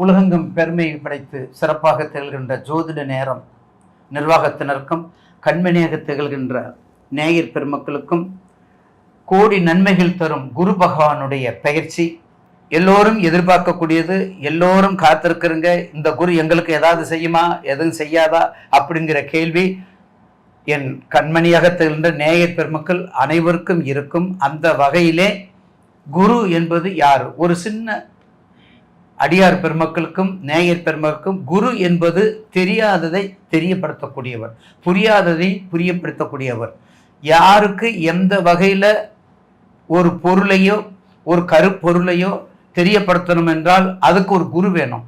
உலகெங்கும் பெருமை படைத்து சிறப்பாக திகழ்கின்ற ஜோதிட நேரம் நிர்வாகத்தினருக்கும் கண்மணியாக திகழ்கின்ற நேயர் பெருமக்களுக்கும் கோடி நன்மைகள் தரும் குரு பகவானுடைய பயிற்சி எல்லோரும் எதிர்பார்க்கக்கூடியது எல்லோரும் காத்திருக்கிறங்க இந்த குரு எங்களுக்கு ஏதாவது செய்யுமா எதுவும் செய்யாதா அப்படிங்கிற கேள்வி. என் கண்மணியாக திகழ்கின்ற நேயர் பெருமக்கள் அனைவருக்கும் இருக்கும் அந்த வகையிலே குரு என்பது யார்? ஒரு சின்ன அடியார் பெருமக்களுக்கும் நேயர் பெருமக்களுக்கும் குரு என்பது தெரியாததை தெரியப்படுத்தக்கூடியவர். புரியாததை புரியப்படுத்தக்கூடியவர். யாருக்கு எந்த வகையில் ஒரு பொருளையோ ஒரு கருப்பொருளையோ தெரியப்படுத்தணும் என்றால் அதுக்கு ஒரு குரு வேணும்.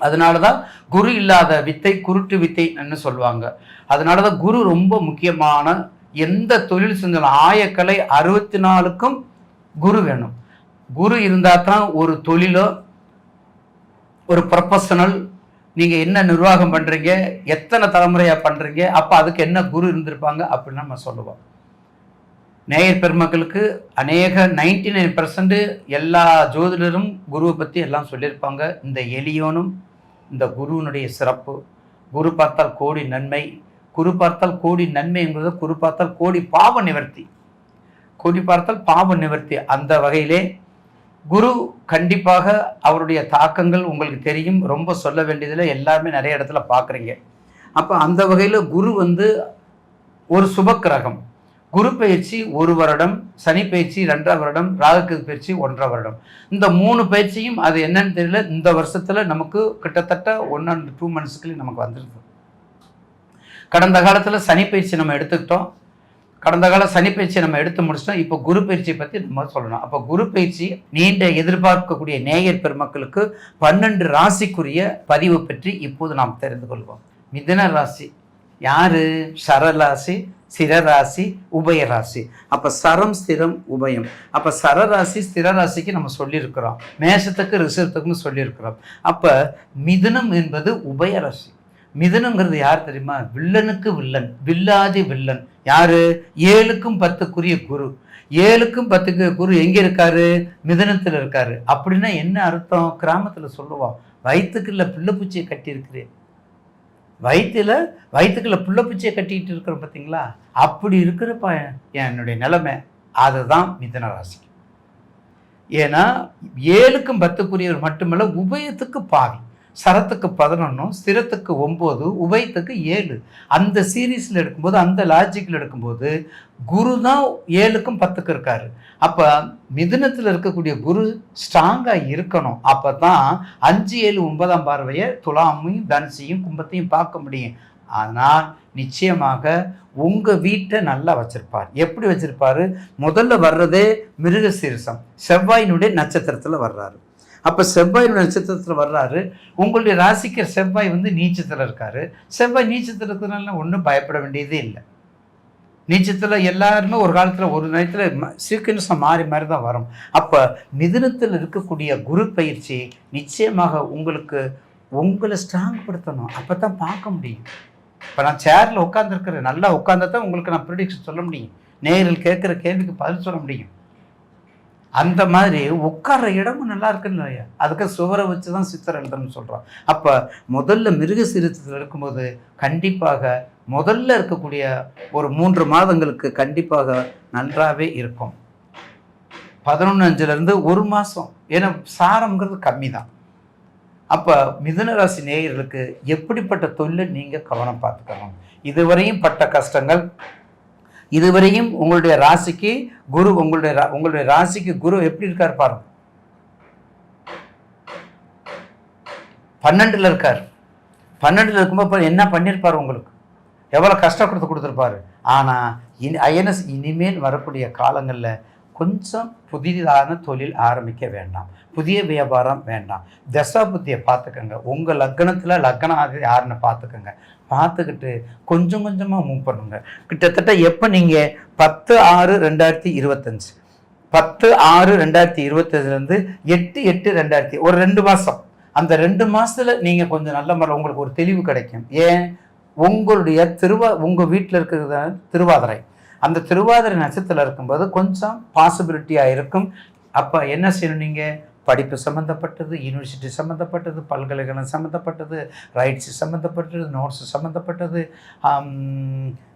அதனால தான் குரு இல்லாத வித்தை குருட்டு வித்தைன்னு சொல்லுவாங்க. அதனால தான் குரு ரொம்ப முக்கியமான எந்த தொழில் செஞ்சாலும் ஆயக்கலை அறுபத்தி நாலுக்கும் குரு வேணும். குரு இருந்தால் தான் ஒரு தொழிலோ ஒரு ப்ரொஃபஷனல் நீங்கள் என்ன நிர்வாகம் பண்ணுறீங்க எத்தனை தலைமுறையாக பண்ணுறீங்க அப்போ அதுக்கு என்ன குரு இருந்திருப்பாங்க அப்படின்னு நம்ம சொல்லுவோம். நேயர் பெருமக்களுக்கு அநேக நைன்டி நைன் எல்லா ஜோதிடரும் குருவை பற்றி எல்லாம் சொல்லியிருப்பாங்க. இந்த எளியோனும் இந்த குருவினுடைய சிறப்பு. குரு பார்த்தால் கோடி நன்மை. குரு பார்த்தால் கோடி நன்மை என்பது குரு பார்த்தால் கோடி பாவ நிவர்த்தி. கோடி பார்த்தால் பாவ நிவர்த்தி. அந்த வகையிலே குரு கண்டிப்பாக அவருடைய தாக்கங்கள் உங்களுக்கு தெரியும். ரொம்ப சொல்ல வேண்டியதில் எல்லாருமே நிறைய இடத்துல பார்க்குறீங்க. அப்போ அந்த வகையில் குரு வந்து ஒரு சுபக்கிரகம். குரு பயிற்சி ஒரு வருடம் சனி பயிற்சி ரெண்டரை வருடம் ராகுக்கு பயிற்சி ஒன்றரை வருடம். இந்த மூணு பயிற்சியும் அது என்னன்னு தெரியல. இந்த வருஷத்தில் நமக்கு கிட்டத்தட்ட ஒன் அண்ட் டூ மந்த்ஸ்க்குள்ளே நமக்கு வந்துருக்கு. கடந்த காலத்தில் சனி பயிற்சி நம்ம எடுத்துக்கிட்டோம். கடந்த கால சனிப்பயிற்சியை நம்ம எடுத்து முடிச்சிட்டோம். இப்போ குரு பயிற்சியை பற்றி நம்ம சொல்லணும். அப்போ குரு பயிற்சி நீண்ட எதிர்பார்க்கக்கூடிய நேயர் பெருமக்களுக்கு பன்னெண்டு ராசிக்குரிய பதிவு பற்றி இப்போது நாம் தெரிந்து கொள்வோம். மிதன ராசி யாரு? சரராசி சிரராசி உபயராசி அப்போ சரம் ஸ்திரம் உபயம். அப்போ சரராசி ஸ்திரராசிக்கு நம்ம சொல்லியிருக்கிறோம். மேஷத்துக்கு ரிஷத்துக்குன்னு சொல்லியிருக்கிறோம். அப்போ மிதுனம் என்பது உபயராசி மிதனுங்கிறது யார் தெரியுமா? வில்லனுக்கு வில்லன் வில்லாதி வில்லன். யாரு? ஏழுக்கும் பத்துக்குரிய குரு. ஏழுக்கும் பத்துக்கு குரு எங்க இருக்காரு? மிதனத்தில் இருக்காரு. அப்படின்னா என்ன அர்த்தம்? கிராமத்தில் சொல்லுவோம் வயிற்றுக்குள்ள பிள்ளைப்பூச்சியை கட்டியிருக்கிறேன். வயிற்றுல வயிற்றுக்குள்ள பிள்ளைப்பூச்சியை கட்டிக்கிட்டு இருக்கிறோம் பார்த்தீங்களா? அப்படி இருக்கிறப்ப என்னுடைய நிலைமை அதுதான் மிதன ராசி. ஏன்னா ஏழுக்கும் பத்துக்குரியவர் மட்டுமல்ல உபயத்துக்கு பாவி. சரத்துக்கு பதினொன்றும் ஸ்திரத்துக்கு ஒம்பது உபயத்துக்கு ஏழு. அந்த சீரீஸில் எடுக்கும்போது அந்த லாஜிக்கில் எடுக்கும்போது குரு தான் ஏழுக்கும் பத்துக்கு இருக்காரு. அப்போ மிதுனத்தில் இருக்கக்கூடிய குரு ஸ்ட்ராங்காக இருக்கணும். அப்போ தான் அஞ்சு ஏழு ஒன்பதாம் பார்வையை துலாமையும் தனுசையும் கும்பத்தையும் பார்க்க முடியும். ஆனால் நிச்சயமாக உங்கள் வீட்டை நல்லா வச்சுருப்பார். எப்படி வச்சுருப்பார்? முதல்ல வர்றதே மிருகசீரசம். செவ்வாயினுடைய நட்சத்திரத்தில் வர்றாரு. அப்போ செவ்வாய் நட்சத்திரத்தில் வர்றாரு. உங்களுடைய ராசிக்கு செவ்வாய் வந்து நீச்சத்தில் இருக்காரு. செவ்வாய் நீச்சத்திரத்தினால ஒன்றும் பயப்பட வேண்டியதே இல்லை. நீச்சத்தில் எல்லாருமே ஒரு காலத்தில் ஒரு நேரத்தில் சீக்கிரம் மாறி மாறி தான் வரும். அப்போ மிதுனத்தில் இருக்கக்கூடிய குரு பயிற்சி நிச்சயமாக உங்களுக்கு உங்களை ஸ்ட்ராங் படுத்தணும். அப்போ தான் பார்க்க முடியும். இப்போ நான் சேரில் உட்காந்துருக்கிறேன் நல்லா உட்காந்தா தான் உங்களுக்கு நான் ப்ரிடிக்ஷன் சொல்ல முடியும். நேரில் கேட்குற கேள்விக்கு பதில் சொல்ல முடியும். அந்த மாதிரி உட்கார்ற இடமும் நல்லா இருக்குன்னு இல்லையா? அதுக்கு சுவரை வச்சு தான் சித்திரம் எழுதணும்னு சொல்கிறோம் அப்போ முதல்ல மிருக சீரத்தில் இருக்கும்போது கண்டிப்பாக முதல்ல இருக்கக்கூடிய ஒரு மூன்று மாதங்களுக்கு கண்டிப்பாக நன்றாகவே இருக்கும். பதினொன்று அஞ்சுலேருந்து ஒரு மாதம் ஏன்னா சாரம்ங்கிறது கம்மி தான் அப்போ மிதுனராசி நேயர்களுக்கு எப்படிப்பட்ட தொழிலை நீங்கள் கவனம் பார்த்துக்கணும்? இதுவரையும் பட்ட கஷ்டங்கள் இதுவரையும் உங்களுடைய ராசிக்கு குரு உங்களுடைய ரா- உங்களுடைய ராசிக்கு குரு எப்படி இருக்கார் பாருங்க. பன்னெண்டுல இருக்கார். பன்னெண்டுல இருக்கும்போது என்ன பண்ணியிருப்பார் உங்களுக்கு? எவ்வளோ கஷ்டம் கொடுத்து கொடுத்துருப்பாரு. ஆனால் இனி ஐஎன்எஸ் இனிமேல் வரக்கூடிய காலங்களில் கொஞ்சம் புதிதான தொழில் ஆரம்பிக்க வேண்டாம். புதிய வியாபாரம் வேண்டாம். தசா புத்தியை உங்கள் லக்னத்தில் லக்னம் ஆகுது யாருன்னு பார்த்துக்கோங்க. பார்த்துக்கிட்டு கொஞ்சம் கொஞ்சமாக மூவ் பண்ணுங்க. கிட்டத்தட்ட எப்போ நீங்கள் பத்து ஆறு ரெண்டாயிரத்தி இருபத்தஞ்சு? பத்து ஆறு ரெண்டாயிரத்தி இருபத்தஞ்சுலேருந்து எட்டு எட்டு ரெண்டாயிரத்தி ஒரு ரெண்டு மாதம் அந்த ரெண்டு மாதத்தில் நீங்கள் கொஞ்சம் நல்ல முறை உங்களுக்கு ஒரு தெளிவு கிடைக்கும். ஏன்? உங்களுடைய திருவா உங்கள் வீட்டில் இருக்கிறது திருவாதிரை. அந்த திருவாதிரை நட்சத்திரத்தில் இருக்கும்போது கொஞ்சம் பாசிபிலிட்டியாக இருக்கும். அப்போ என்ன செய்யணும் நீங்கள் படிப்பு சம்மந்தப்பட்டது யூனிவர்சிட்டி சம்மந்தப்பட்டது பல்கலைக்கழகம் சம்மந்தப்பட்டது ரைட்ஸ் சம்மந்தப்பட்டது நோட்ஸ் சம்மந்தப்பட்டது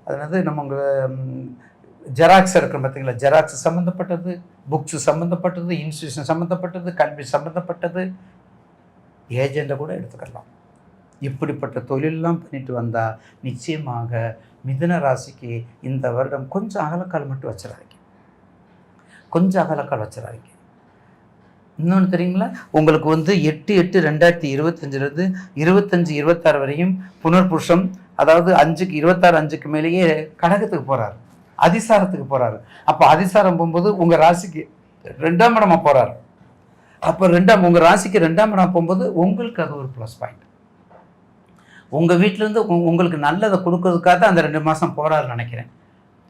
அதாவது நம்ம ஜெராக்ஸ் இருக்கிற பார்த்தீங்களா? ஜெராக்ஸ் சம்மந்தப்பட்டது புக்ஸ் சம்மந்தப்பட்டது இன்ஸ்டியூஷன் சம்மந்தப்பட்டது கல்வி சம்மந்தப்பட்டது ஏஜெண்டை கூட எடுத்துக்கலாம். இப்படிப்பட்ட தொழிலெலாம் பண்ணிட்டு வந்தால் நிச்சயமாக மிதுன ராசிக்கு இந்த வருடம் கொஞ்சம் அகலக்கால் மட்டும் வச்சிடாதீங்க. கொஞ்சம் அகலக்கால் வச்சிடாதீங்க. இன்னொன்று தெரியுங்களா உங்களுக்கு வந்து எட்டு எட்டு ரெண்டாயிரத்தி இருபத்தஞ்சிலிருந்து இருபத்தஞ்சு இருபத்தாறு வரையும் புனர்புருஷம் அதாவது அஞ்சுக்கு இருபத்தாறு அஞ்சுக்கு மேலேயே கடகத்துக்கு போகிறாரு அதிசாரத்துக்கு போகிறாரு அப்போ அதிசாரம் போகும்போது உங்கள் ராசிக்கு ரெண்டாம் இடமா போகிறாரு அப்போ ரெண்டாம் உங்கள் ராசிக்கு ரெண்டாம் இடம் போகும்போது உங்களுக்கு அது ஒரு ப்ளஸ் பாயிண்ட் உங்கள் வீட்டிலேருந்து உங்களுக்கு நல்லதை கொடுக்கறதுக்காக தான் அந்த ரெண்டு மாதம் போகிறாருன்னு நினைக்கிறேன்.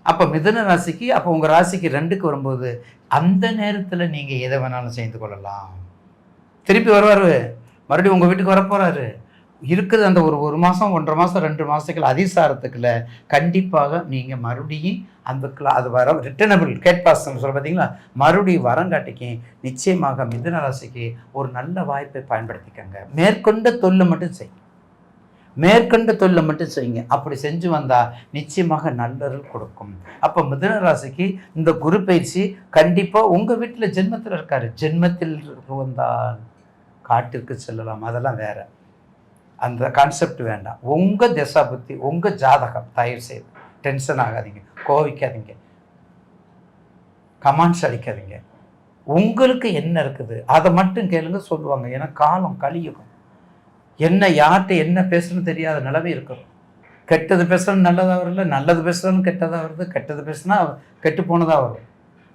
அப்போ மிதன ராசிக்கு அப்போ உங்கள் ராசிக்கு ரெண்டுக்கு வரும்போது அந்த நேரத்தில் நீங்கள் எதை வேணாலும் செய்து கொள்ளலாம். திருப்பி வருவார். மறுபடியும் உங்கள் வீட்டுக்கு வரப்போகிறாரு இருக்குது அந்த ஒரு ஒரு மாதம் ஒன்றரை மாதம் ரெண்டு மாதத்துக்குள்ள அதிசாரத்துக்குள்ள கண்டிப்பாக நீங்கள் மறுபடியும் அந்த கிளா- அது வர ரிட்டர்னபிள் கேட் பாஸ் சொல்ல பார்த்தீங்களா மறுபடியும் வரங்காட்டிக்கு நிச்சயமாக மிதுன ராசிக்கு ஒரு நல்ல வாய்ப்பை பயன்படுத்திக்கங்க. மேற்கொண்ட தொல்லை மட்டும் செய்யும் மேற்கண்ட தொழிலை மட்டும் செய்யுங்க. அப்படி செஞ்சு வந்தால் நிச்சயமாக நல்லருள் கொடுக்கும். அப்போ மிதுன ராசிக்கு இந்த குரு பயிற்சி கண்டிப்பாக உங்கள் வீட்டில் ஜென்மத்தில் இருக்காரு. ஜென்மத்தில் வந்தால் காட்டிற்கு செல்லலாம். அதெல்லாம் வேற. அந்த கான்செப்ட் வேண்டாம். உங்கள் திசா புத்தி உங்கள் ஜாதகம் தயவு செய்து டென்ஷன் ஆகாதீங்க. கோவிக்காதீங்க. கமாண்ட்ஸ் அடிக்காதீங்க. உங்களுக்கு என்ன இருக்குது? அதை மட்டும் கேளுங்க சொல்லுவாங்க. ஏன்னா காலம் கலியுகம் என்ன யார்கிட்ட என்ன பேசணும்னு தெரியாத நிலவே இருக்கிறோம். கெட்டது பேசுகிறது நல்லதாக வரல நல்லது பேசுறதுன்னு கெட்டதாக வருது. கெட்டது பேசுனா கெட்டு போனதாக வரும்.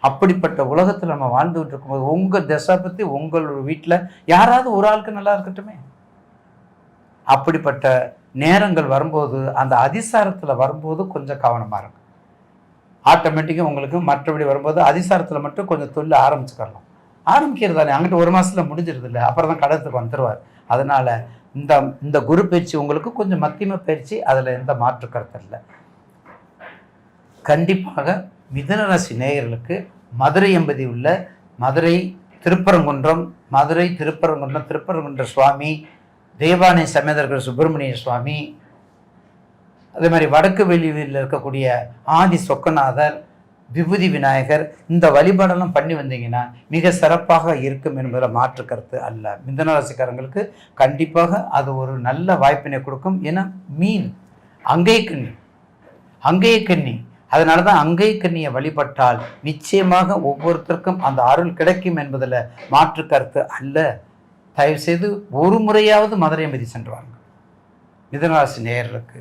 அப்படிப்பட்ட உலகத்தில் நம்ம வாழ்ந்துகிட்டு இருக்கும்போது உங்கள் திசை பற்றி உங்கள் வீட்டில் யாராவது ஒரு ஆளுக்கு நல்லா இருக்கட்டுமே. அப்படிப்பட்ட நேரங்கள் வரும்போது அந்த அதிசாரத்தில் வரும்போது கொஞ்சம் கவனமாக இருக்கும் ஆட்டோமேட்டிக்காக உங்களுக்கு மற்றபடி வரும்போது அதிசாரத்தில் மட்டும் கொஞ்சம் தொழில் ஆரம்பிச்சுக்கலாம் ஆரம்பிக்கிறது தானே அங்கிட்டு ஒரு மாதத்தில் முடிஞ்சிருது இல்லை? அப்புறம் தான் கடத்துக்கு வந்துடுவார் அதனால் இந்த இந்த குரு பயிற்சி உங்களுக்கு கொஞ்சம் மத்தியம பயிற்சி அதில் எந்த மாற்று கருத்து இல்லை. கண்டிப்பாக மிதனராசி நேயர்களுக்கு மதுரை என்பதி உள்ள மதுரை திருப்பரங்குன்றம் மதுரை திருப்பரங்குன்றம் திருப்பரங்குன்ற சுவாமி தேவானை சமேதர்கள் சுப்பிரமணிய சுவாமி அதே மாதிரி வடக்கு வெளியில் இருக்கக்கூடிய ஆதி சொக்கநாதர் விபூதி விநாயகர் இந்த வழிபாடெல்லாம் பண்ணி வந்தீங்கன்னா மிக சிறப்பாக இருக்கும் என்பதில் மாற்று கருத்து அல்ல. மிதனராசிக்காரங்களுக்கு கண்டிப்பாக அது ஒரு நல்ல வாய்ப்பினை கொடுக்கும். ஏன்னா மீன் அங்கே கண்ணி அங்கே கண்ணி. அதனால தான் அங்கை கண்ணியை வழிபட்டால் நிச்சயமாக ஒவ்வொருத்தருக்கும் அந்த அருள் கிடைக்கும் என்பதில் மாற்று கருத்து அல்ல. தயவுசெய்து ஒரு முறையாவது மதுரை மதி சென்று வாங்க மிதனராசி நேயர்களுக்கு.